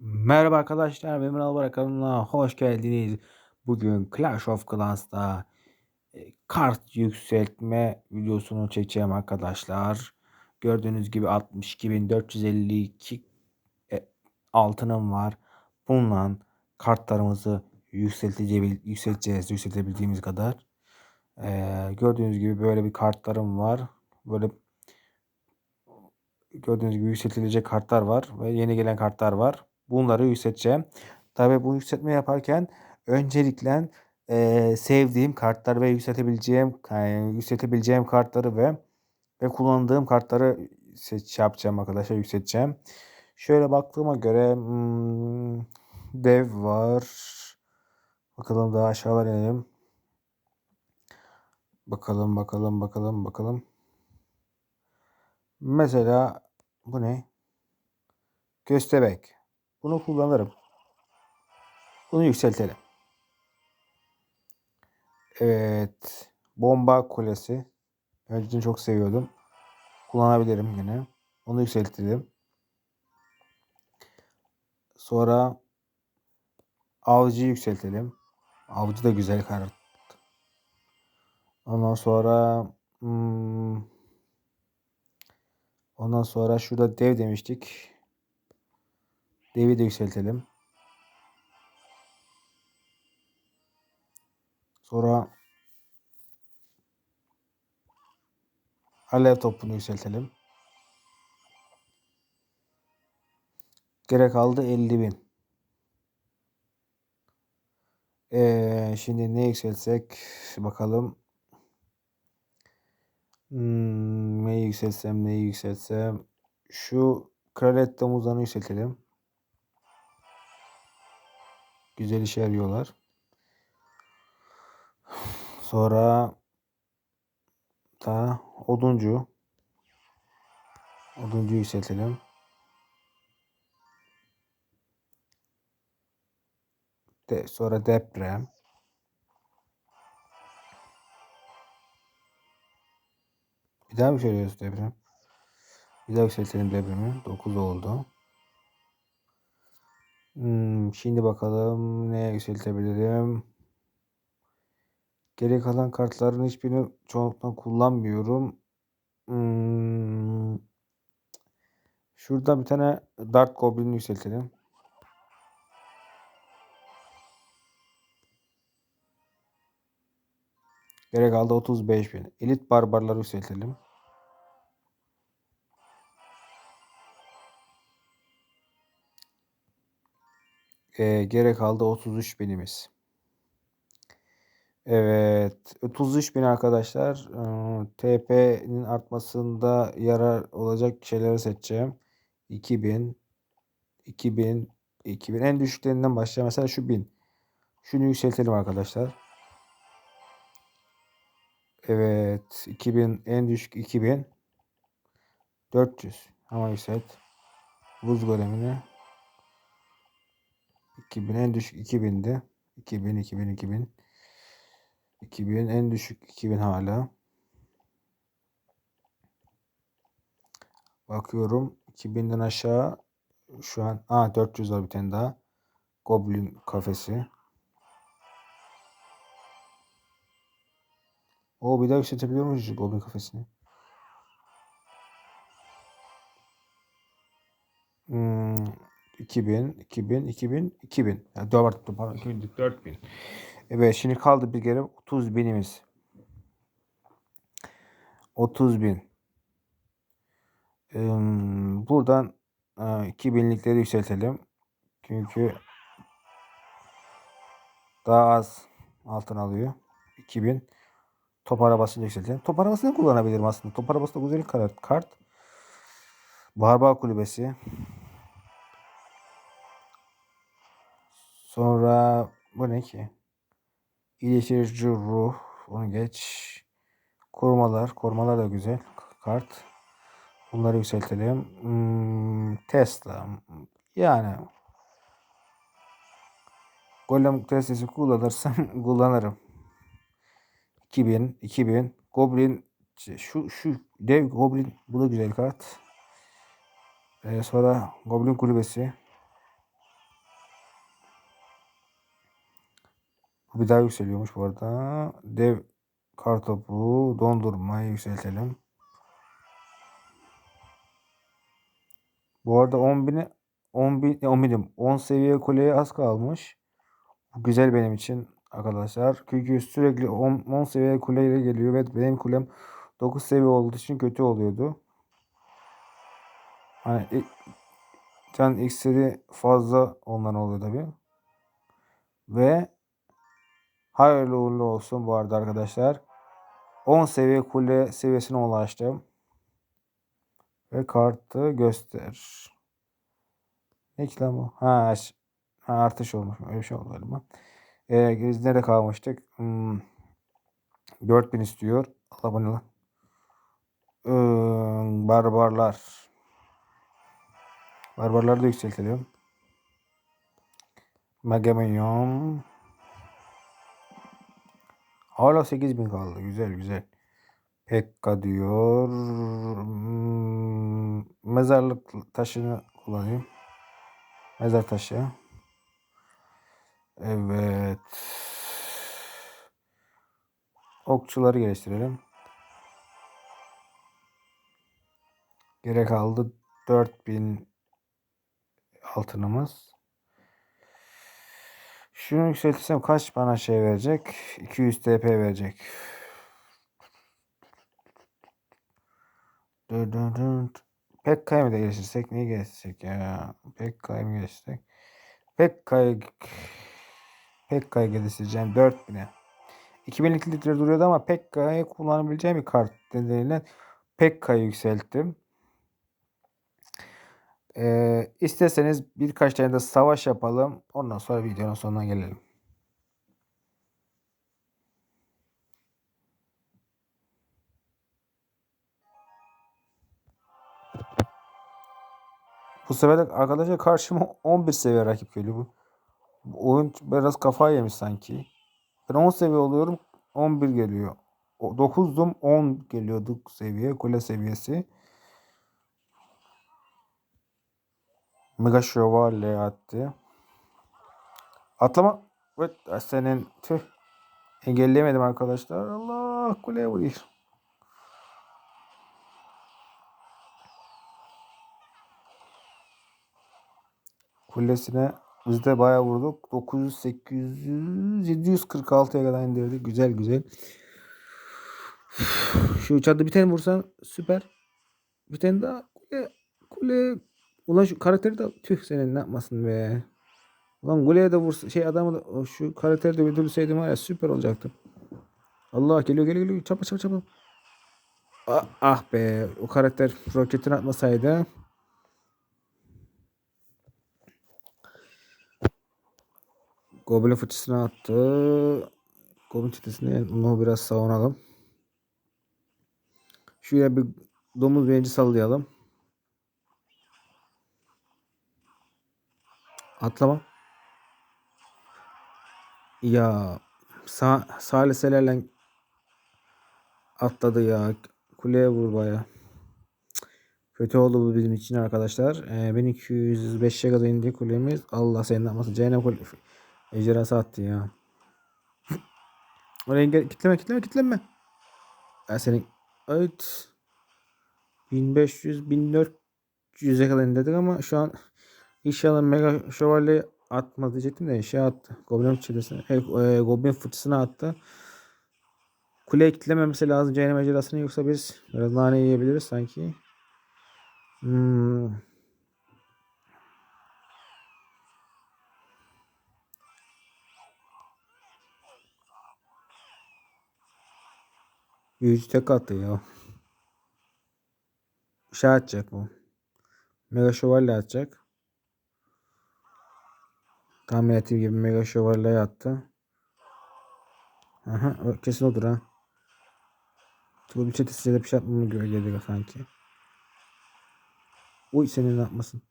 Merhaba arkadaşlar, Memnun Albar kanalına hoş geldiniz. Bugün Clash of Clans'ta e, kart yükseltme videosunu çekeceğim arkadaşlar. Gördüğünüz gibi 62.452 e, altınım var. Bununla kartlarımızı yükselteceğiz, yükseltebildiğimiz kadar. Ee, gördüğünüz gibi böyle bir kartlarım var. Böyle gördüğünüz gibi yükseltilecek kartlar var ve yeni gelen kartlar var. Bunları yükselteceğim. Tabii bu yükseltme yaparken öncelikle e, sevdiğim kartlar ve yükseltebileceğim yani yükseltebileceğim kartları ve ve kullandığım kartları seç yapacağım arkadaşlar yükselteceğim. Şöyle baktığıma göre hmm, dev var. Bakalım daha aşağılar inelim. Bakalım bakalım bakalım bakalım. Mesela bu ne? Köstebek. Bunu kullanırım. Bunu yükseltelim. Evet. Bomba kulesi. Önceden çok seviyordum. Kullanabilirim yine. Onu yükseltelim. Sonra avcı yükseltelim. Avcı da güzel kart. Ondan sonra hmm, ondan sonra şurada dev demiştik. Devi de yükseltelim. Sonra alev topunu yükseltelim. Gerek kaldı 50 bin. Ee, şimdi ne yükseltsek bakalım. Hmm, neyi yükseltsem neyi yükseltsem. Şu kraliyet domuzlarını yükseltelim. Güzel işe yarıyorlar. Sonra da oduncu. Oduncu yükseltelim. De, sonra deprem. Bir daha mı söylüyoruz deprem? Bir daha yükseltelim depremi. 9 oldu. Hmm, şimdi bakalım neye yükseltebilirim. Geri kalan kartların hiçbirini çoğunlukla kullanmıyorum. Hmm. Şurada bir tane Dark Goblin yükseltelim. Gerek kaldı 35 bin. Elit barbarları yükseltelim. Ee, gerek kaldı 33 binimiz. Evet. 33 bin arkadaşlar. TP'nin artmasında yarar olacak şeyleri seçeceğim. 2000 2000 2000 en düşüklerinden başlayalım. Mesela şu 1000. Şunu yükseltelim arkadaşlar. Evet. 2000 en düşük 2000 400. Ama yükselt. Buz golemini 2000 en düşük 2000'di. 2000 2000 2000 2000 en düşük 2000 hala. Bakıyorum 2000'den aşağı şu an a 400 var bir tane daha. Goblin kafesi. O bir daha yükseltebiliyor muyuz Goblin kafesini? Hmm, 2000, 2000, 2000, 2000. Yani 4, pardon, 2000, 4000. Evet şimdi kaldı bir kere 30 binimiz. 30 bin. Ee, buradan e, 2000'likleri yükseltelim. Çünkü daha az altın alıyor. 2000. Top arabasını yükseltelim. Top arabasını kullanabilirim aslında. Top arabası da güzel kart. kart. Barbar kulübesi. Sonra bu ne ki? İyileştirici ruh. Onu geç. Korumalar. Korumalar da güzel. Kart. Bunları yükseltelim. Hmm, Tesla. Yani Golem Tesla'sı kullanırsam kullanırım. 2000, 2000. Goblin şu şu dev Goblin bu da güzel kart. Ee, sonra Goblin kulübesi. Bu bir daha yükseliyormuş bu arada. Dev kartopu dondurmayı yükseltelim. Bu arada 10 bini 10 bin 10 binim 10 seviye kuleye az kalmış. Bu güzel benim için arkadaşlar. Çünkü sürekli 10, 10 seviye kuleyle geliyor ve benim kulem 9 seviye olduğu için kötü oluyordu. Hani can iksiri fazla ondan oluyor tabi. Ve hayırlı uğurlu olsun bu arada arkadaşlar. 10 seviye kule seviyesine ulaştım. Ve kartı göster. Ne ki lan bu? Ha, ha artış olmuş. Öyle bir şey oldu galiba. Ee, biz nerede kalmıştık? Hmm, 4000 istiyor. Allah bana lan. Ee, barbarlar. Barbarları da yükseltelim. Megamyon. Hala 8000 kaldı. Güzel güzel. Pekka diyor. Hmm, mezarlık taşını kullanayım. Mezar taşı. Evet. Okçuları geliştirelim. Gerek kaldı 4000 altınımız. Şunu yükseltirsem kaç bana şey verecek? 200 TP verecek. Pekka'yı mı da geliştirsek? Neyi geliştirsek ya? Pekka'yı mı geliştirsek? Pekka'yı Pekka'yı geliştireceğim 4000'e. 2000 litre duruyordu ama Pekka'yı kullanabileceğim bir kart nedeniyle Pekka'yı yükselttim. Ee, isterseniz birkaç tane de savaş yapalım. Ondan sonra videonun sonuna gelelim. Bu sefer arkadaşlar karşıma 11 seviye rakip geliyor. Bu, oyun biraz kafayı yemiş sanki. Ben 10 seviye oluyorum 11 geliyor. 9'dum 10 geliyordu seviye kule seviyesi. Mega şövalye attı. Atlama. Evet senin tüh. Engelleyemedim arkadaşlar. Allah kuleye vuruyor. Kulesine biz de bayağı vurduk. 900, 800, 746'ya kadar indirdik. Güzel güzel. Şu çadı bir tane vursan süper. Bir tane daha kule kule Ulan şu karakteri de tüh senin ne yapmasın be. Ulan Gule'ye de vursa şey adamı da şu karakteri de öldürseydim var ya süper olacaktı. Allah geliyor geliyor geliyor çapa çapa çapa. Ah, ah be o karakter roketini atmasaydı. Goblin fıçısını attı. Goblin çetesini onu biraz savunalım. Şuraya bir domuz beğenci sallayalım. Atlama. Ya sağ saliselerle atladı ya. Kuleye vur baya. Kötü oldu bu bizim için arkadaşlar. Ee, 1205'e kadar indi kulemiz. Allah senin yapmasın. Cehennem kule ejderhası attı ya. Oraya gel kitleme kitleme kitleme. Ya senin evet 1500 1400'e kadar indirdik ama şu an İnşallah mega şövalye atmaz diyecektim de şey attı. Goblin çilesine, e, e, Goblin fırtısına attı. Kule kitlememesi lazım cehennem ejderhasını yoksa biz biraz nane yiyebiliriz sanki. Hmm. Yüz tek attı ya. Şey atacak bu. Mega şövalye atacak. Tahmin ettiğim gibi mega şövalye attı. Aha kesin odur ha. Bir çetesi de bir şey yapmamı geldi sanki. Uy senin yapmasın.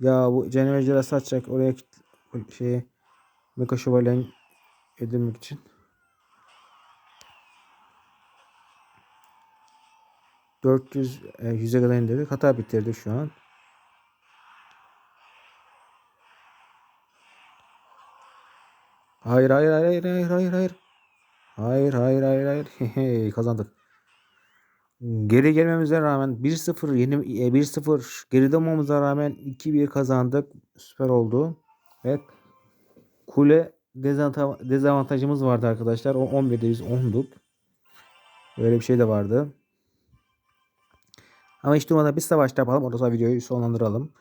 Ya bu cehennem ejderhası atacak oraya şeye mega şövalyen edilmek için. Dört yüz e, yüze kadar indirdik. Hata bitirdik şu an. Hayır hayır hayır hayır hayır hayır. Hayır hayır hayır hayır. Hehe, Kazandık. Geri gelmemize rağmen 1-0 yeni e, 1-0 geride olmamıza rağmen 2-1 kazandık. Süper oldu. Ve kule dezavanta- dezavantajımız vardı arkadaşlar. O 11'de biz 10'duk. Böyle bir şey de vardı. Ama hiç durmadan bir savaş yapalım. Ondan sonra videoyu sonlandıralım.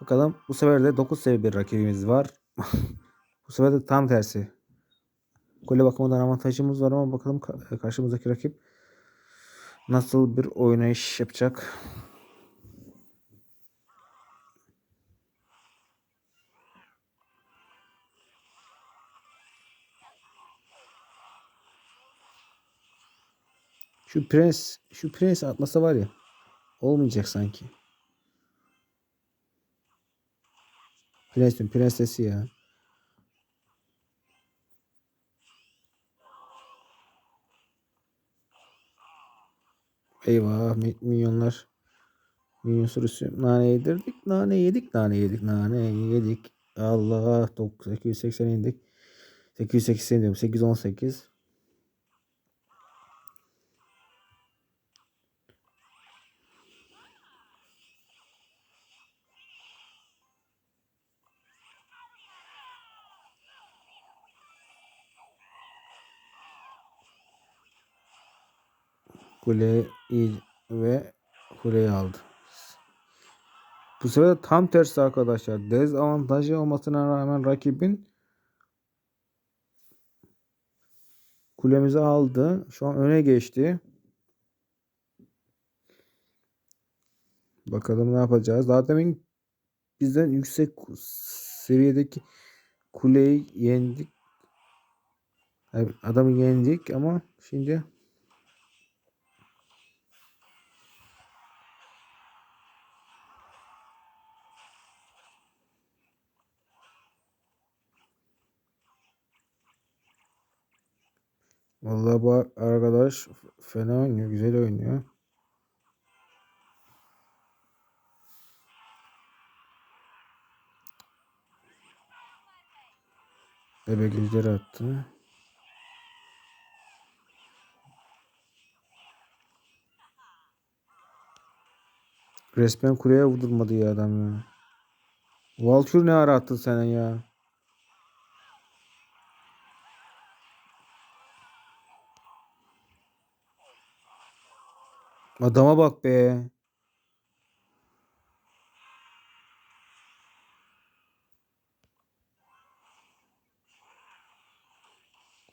Bakalım bu sefer de 9 seviye bir rakibimiz var. bu sefer de tam tersi. Kule bakımından avantajımız var ama bakalım ka- karşımızdaki rakip nasıl bir oynayış yapacak. Şu prens, şu prens atlasa var ya olmayacak sanki. Prens diyorum, prensesi ya. Eyvah mi- milyonlar. Milyon sürüsü. Nane yedirdik. Nane yedik. Nane yedik. Nane yedik. Allah. 880 indik. 880 diyorum. 818. Kule iyi ve kuleyi aldı. Bu sefer tam tersi arkadaşlar. Dezavantajı olmasına rağmen rakibin kulemizi aldı. Şu an öne geçti. Bakalım ne yapacağız. Daha demin bizden yüksek seviyedeki kuleyi yendik. Hayır, adamı yendik ama şimdi Vallahi bu arkadaş fena oynuyor, güzel oynuyor. Bebek ejderi attı. Resmen kuleye vurdurmadı ya adam ya. Valkür ne ara attın sen ya? Adama bak be.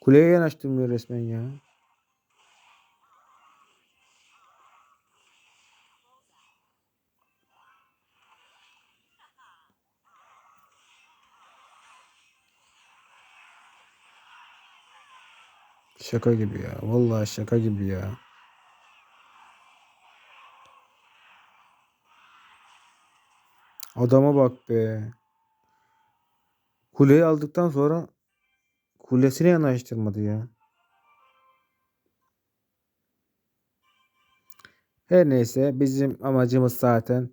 Kuleye yanaştırmıyor resmen ya. Şaka gibi ya. Vallahi şaka gibi ya. Adama bak be. Kuleyi aldıktan sonra kulesine yanaştırmadı ya. Her neyse bizim amacımız zaten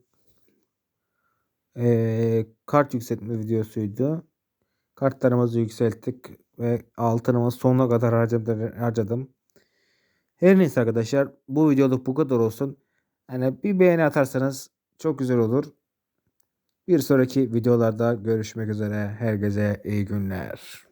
eee, kart yükseltme videosuydu. Kartlarımızı yükselttik ve altınımı sonuna kadar harcadım. Her neyse arkadaşlar bu videoluk bu kadar olsun. Hani bir beğeni atarsanız çok güzel olur. Bir sonraki videolarda görüşmek üzere. Herkese iyi günler.